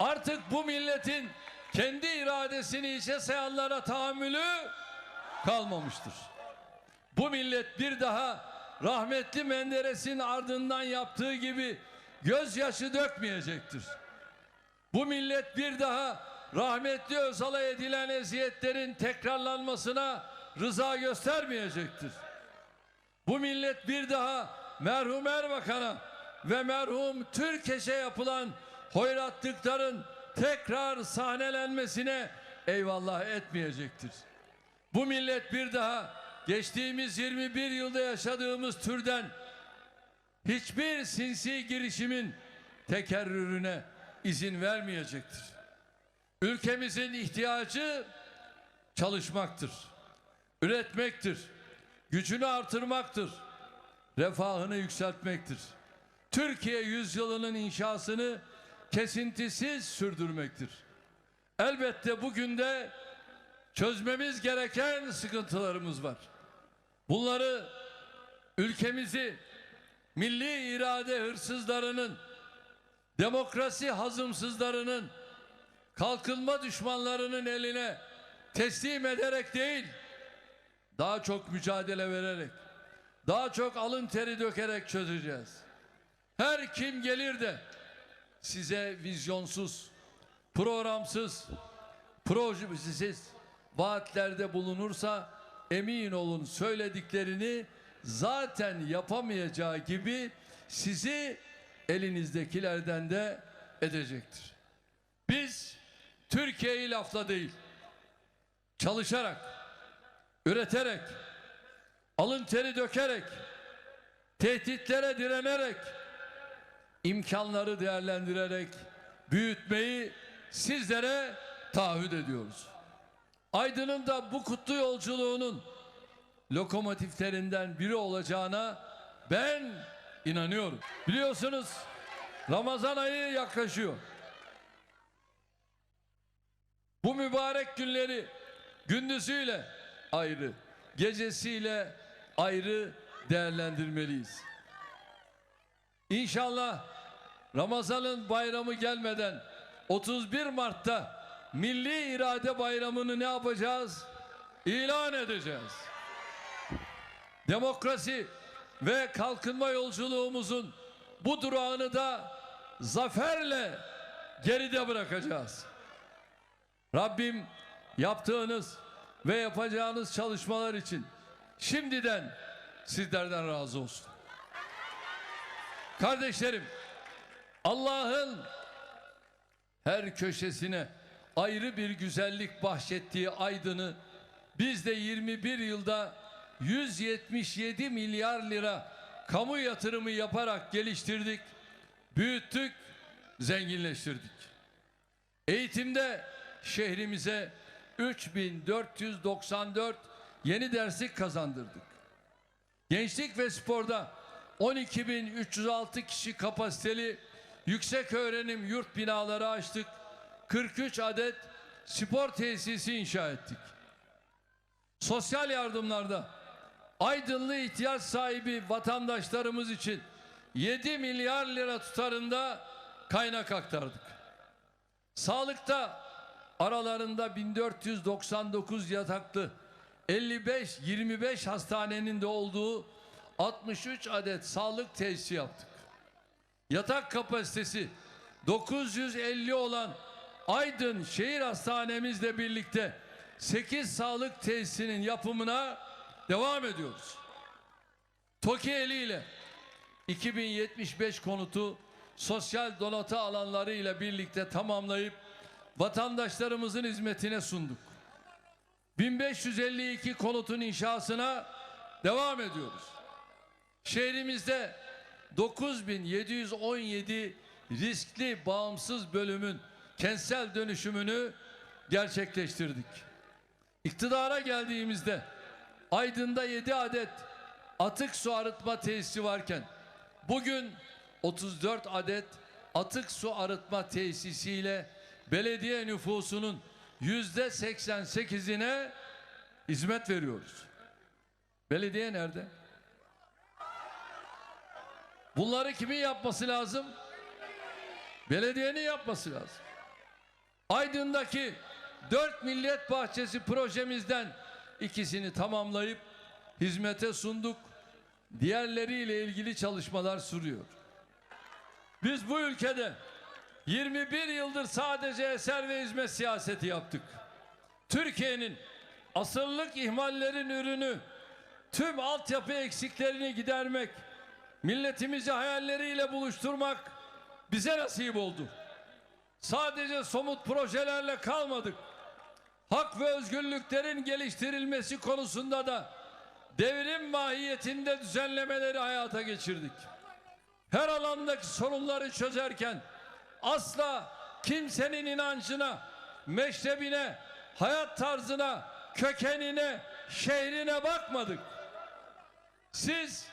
Artık bu milletin kendi iradesini içe sayanlara tahammülü kalmamıştır. Bu millet bir daha rahmetli Menderes'in ardından yaptığı gibi gözyaşı dökmeyecektir. Bu millet bir daha rahmetli Özal'a edilen eziyetlerin tekrarlanmasına rıza göstermeyecektir. Bu millet bir daha merhum Erbakan'a ve merhum Türkeş'e yapılan hoyratlıkların tekrar sahnelenmesine eyvallah etmeyecektir. Bu millet bir daha geçtiğimiz 21 yılda yaşadığımız türden hiçbir sinsi girişimin tekerrürüne izin vermeyecektir. Ülkemizin ihtiyacı çalışmaktır, üretmektir, gücünü artırmaktır, refahını yükseltmektir. Türkiye yüzyılının inşasını kesintisiz sürdürmektir. Elbette bugün de çözmemiz gereken sıkıntılarımız var. Bunları ülkemizi milli irade hırsızlarının, demokrasi hazımsızlarının, kalkınma düşmanlarının eline teslim ederek değil, daha çok mücadele vererek, daha çok alın teri dökerek çözeceğiz. Her kim gelir de size vizyonsuz, programsız, projesiz vaatlerde bulunursa emin olun söylediklerini zaten yapamayacağı gibi sizi elinizdekilerden de edecektir. Biz Türkiye'yi lafla değil, çalışarak, üreterek, alın teri dökerek, tehditlere direnerek, imkanları değerlendirerek büyütmeyi sizlere taahhüt ediyoruz. Aydın'ın da bu kutlu yolculuğunun lokomotiflerinden biri olacağına ben inanıyorum. Biliyorsunuz Ramazan ayı yaklaşıyor. Bu mübarek günleri gündüzüyle ayrı, gecesiyle ayrı değerlendirmeliyiz. İnşallah Ramazan'ın bayramı gelmeden 31 Mart'ta Milli İrade Bayramı'nı ne yapacağız? İlan edeceğiz. Demokrasi ve kalkınma yolculuğumuzun bu durağını da zaferle geride bırakacağız. Rabbim yaptığınız ve yapacağınız çalışmalar için şimdiden sizlerden razı olsun. Kardeşlerim, Allah'ın her köşesine ayrı bir güzellik bahşettiği Aydın'ı biz de 21 yılda 177 milyar lira kamu yatırımı yaparak geliştirdik, büyüttük, zenginleştirdik. Eğitimde şehrimize 3494 yeni derslik kazandırdık. Gençlik ve sporda 12.306 kişi kapasiteli yüksek öğrenim yurt binaları açtık. 43 adet spor tesisi inşa ettik. Sosyal yardımlarda Aydınlı ihtiyaç sahibi vatandaşlarımız için 7 milyar lira tutarında kaynak aktardık. Sağlıkta aralarında 1499 yataklı 55-25 hastanenin de olduğu 63 adet sağlık tesisi yaptık. Yatak kapasitesi 950 olan Aydın Şehir Hastanemizle birlikte 8 sağlık tesisinin yapımına devam ediyoruz. TOKİ eliyle 2075 konutu sosyal donatı alanları ile birlikte tamamlayıp vatandaşlarımızın hizmetine sunduk. 1552 konutun inşasına devam ediyoruz. Şehrimizde 9717 riskli bağımsız bölümün kentsel dönüşümünü gerçekleştirdik. İktidara geldiğimizde Aydın'da 7 adet atık su arıtma tesisi varken bugün 34 adet atık su arıtma tesisiyle belediye nüfusunun yüzde 88'ine hizmet veriyoruz. Belediye nerede? Bunları kimin yapması lazım? Belediyenin yapması lazım. Aydın'daki dört millet bahçesi projemizden ikisini tamamlayıp hizmete sunduk. Diğerleriyle ilgili çalışmalar sürüyor. Biz bu ülkede 21 yıldır sadece eser ve hizmet siyaseti yaptık. Türkiye'nin asırlık ihmallerin ürünü tüm altyapı eksiklerini gidermek, milletimizi hayalleriyle buluşturmak bize nasip oldu. Sadece somut projelerle kalmadık. Hak ve özgürlüklerin geliştirilmesi konusunda da devrim mahiyetinde düzenlemeleri hayata geçirdik. Her alandaki sorunları çözerken asla kimsenin inancına, meşrebine, hayat tarzına, kökenine, şehrine bakmadık. Siz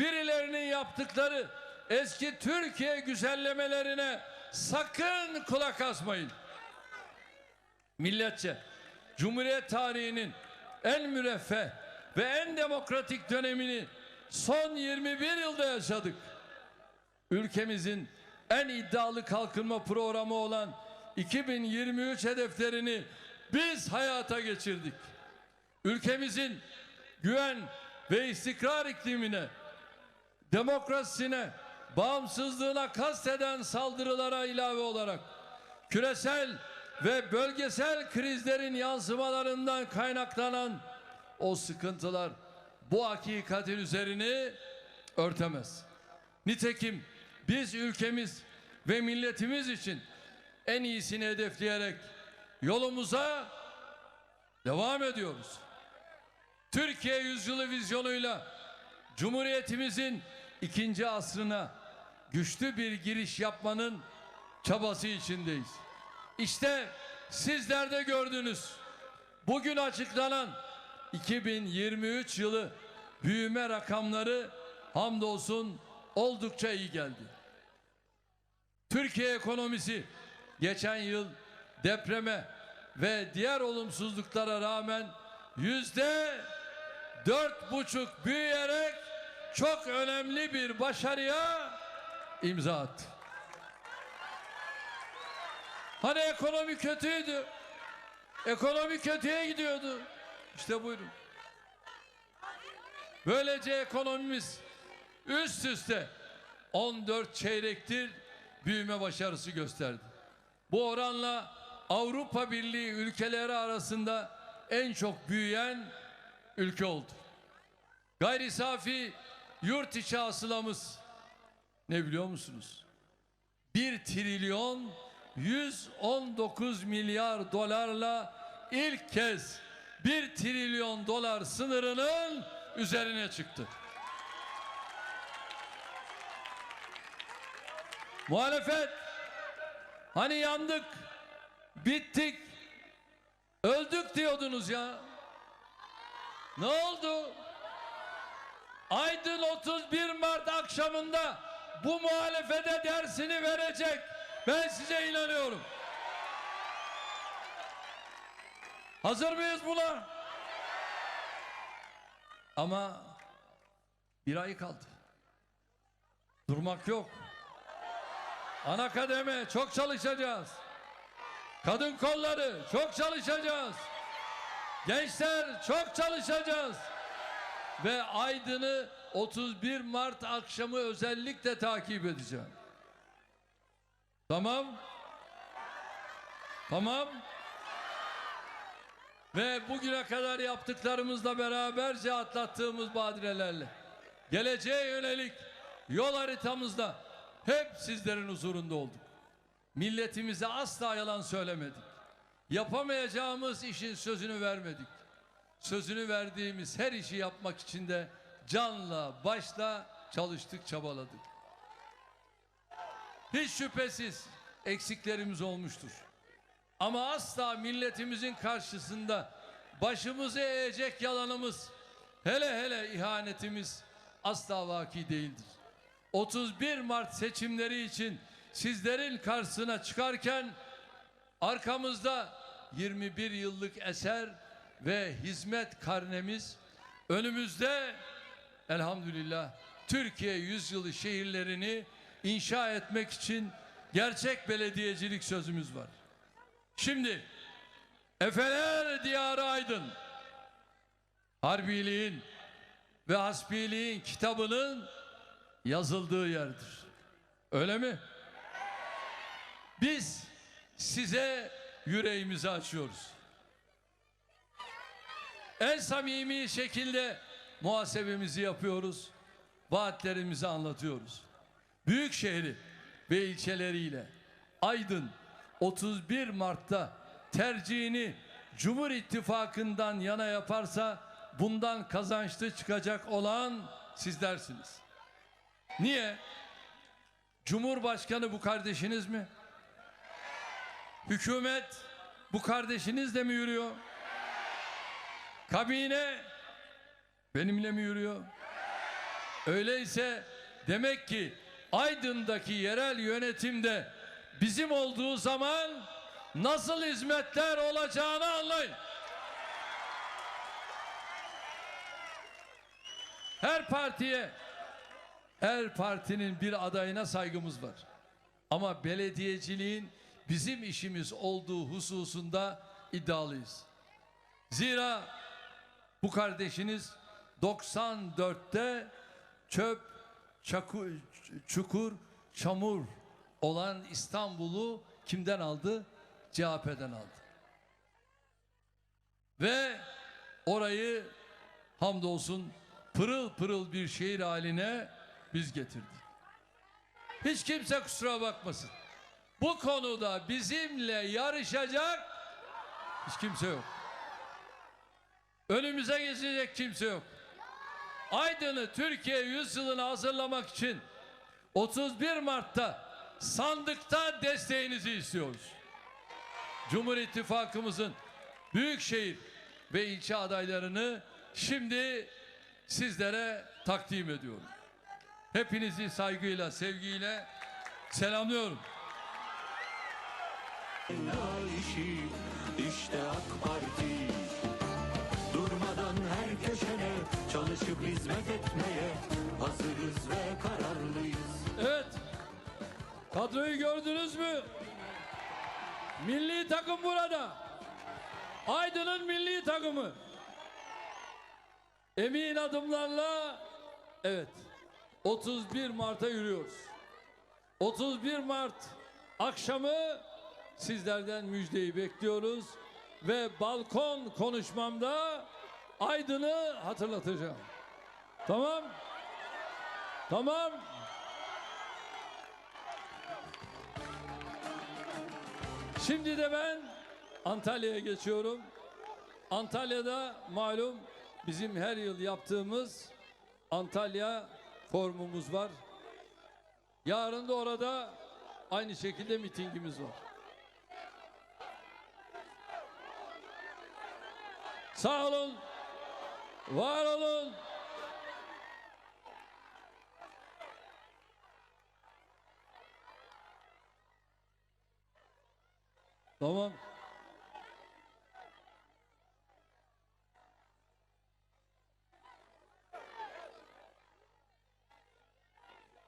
birilerinin yaptıkları eski Türkiye güzellemelerine sakın kulak asmayın. Milletçe Cumhuriyet tarihinin en müreffeh ve en demokratik dönemini son 21 yılda yaşadık. Ülkemizin en iddialı kalkınma programı olan 2023 hedeflerini biz hayata geçirdik. Ülkemizin güven ve istikrar iklimine, demokrasisine, bağımsızlığına kasteden saldırılara ilave olarak küresel ve bölgesel krizlerin yansımalarından kaynaklanan o sıkıntılar bu hakikatin üzerini örtemez. Nitekim biz ülkemiz ve milletimiz için en iyisini hedefleyerek yolumuza devam ediyoruz. Türkiye yüzyılı vizyonuyla Cumhuriyetimizin ikinci asrına güçlü bir giriş yapmanın çabası içindeyiz. İşte sizler de gördünüz. Bugün açıklanan 2023 yılı büyüme rakamları hamdolsun oldukça iyi geldi. Türkiye ekonomisi geçen yıl depreme ve diğer olumsuzluklara rağmen yüzde dört buçuk büyüyerek çok önemli bir başarıya imza attı. Hani ekonomi kötüydü. Ekonomi kötüye gidiyordu. İşte buyurun. Böylece ekonomimiz üst üste 14 çeyrektir büyüme başarısı gösterdi. Bu oranla Avrupa Birliği ülkeleri arasında en çok büyüyen ülke oldu. Gayri safi yurt içi hasılamız ne biliyor musunuz? 1 trilyon 119 milyar dolarla ilk kez 1 trilyon dolar sınırının üzerine çıktı. Muhalefet hani yandık, bittik, öldük diyordunuz ya. Ne oldu? Aydın 31 Mart akşamında bu muhalefete dersini verecek. Ben size inanıyorum. Hazır mıyız buna? Ama bir ay kaldı. Durmak yok. Ana kademe çok çalışacağız. Kadın kolları çok çalışacağız. Gençler çok çalışacağız. Ve Aydın'ı 31 Mart akşamı özellikle takip edeceğim. Tamam. Tamam. Ve bugüne kadar yaptıklarımızla beraberce atlattığımız badirelerle geleceğe yönelik yol haritamızda hep sizlerin huzurunda olduk. Milletimize asla yalan söylemedik. Yapamayacağımız işin sözünü vermedik. Sözünü verdiğimiz her işi yapmak için de canla başla çalıştık çabaladık. Hiç şüphesiz eksiklerimiz olmuştur. Ama asla milletimizin karşısında başımızı eğecek yalanımız, hele hele ihanetimiz asla vaki değildir. 31 Mart seçimleri için sizlerin karşısına çıkarken arkamızda 21 yıllık eser ve hizmet karnemiz önümüzde elhamdülillah Türkiye yüzyılı şehirlerini inşa etmek için gerçek belediyecilik sözümüz var. Şimdi Efeler Diyarı Aydın Harbiliğin ve Hasbiliğin kitabının yazıldığı yerdir. Öyle mi? Biz size yüreğimizi açıyoruz. En samimi şekilde muhasebemizi yapıyoruz. Vaatlerimizi anlatıyoruz. Büyük şehri ve ilçeleriyle Aydın 31 Mart'ta tercihini Cumhur İttifakı'ndan yana yaparsa bundan kazançlı çıkacak olan sizlersiniz. Niye? Cumhurbaşkanı bu kardeşiniz mi? Hükümet bu kardeşinizle mi yürüyor? Kabine benimle mi yürüyor? Öyleyse demek ki Aydın'daki yerel yönetimde bizim olduğu zaman nasıl hizmetler olacağını anlayın. Her partiye, her partinin bir adayına saygımız var. Ama belediyeciliğin bizim işimiz olduğu hususunda iddialıyız. Zira bu kardeşiniz 94'te çöp, çaku- çukur, çamur olan İstanbul'u kimden aldı? CHP'den aldı. Ve orayı hamdolsun pırıl pırıl bir şehir haline biz getirdik. Hiç kimse kusura bakmasın. Bu konuda bizimle yarışacak hiç kimse yok. Önümüze geçecek kimse yok. Aydın'ı Türkiye yüzyılına hazırlamak için 31 Mart'ta sandıkta desteğinizi istiyoruz. Cumhur İttifakımızın büyükşehir ve ilçe adaylarını şimdi sizlere takdim ediyorum. Hepinizi saygıyla, sevgiyle selamlıyorum. işte AK Parti çalışıp hizmet etmeye Hazırız ve kararlıyız Evet. Kadroyu gördünüz mü? Milli takım burada. Aydın'ın milli takımı. Emin adımlarla evet 31 Mart'a yürüyoruz. 31 Mart akşamı sizlerden müjdeyi bekliyoruz ve balkon konuşmamda Aydın'ı hatırlatacağım. Tamam? Tamam. Şimdi de ben Antalya'ya geçiyorum. Antalya'da malum bizim her yıl yaptığımız Antalya formumuz var. Yarın da orada aynı şekilde mitingimiz var. Sağ olun. Var olun. Tamam.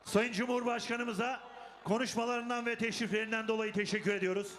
Sayın Cumhurbaşkanımıza konuşmalarından ve teşriflerinden dolayı teşekkür ediyoruz.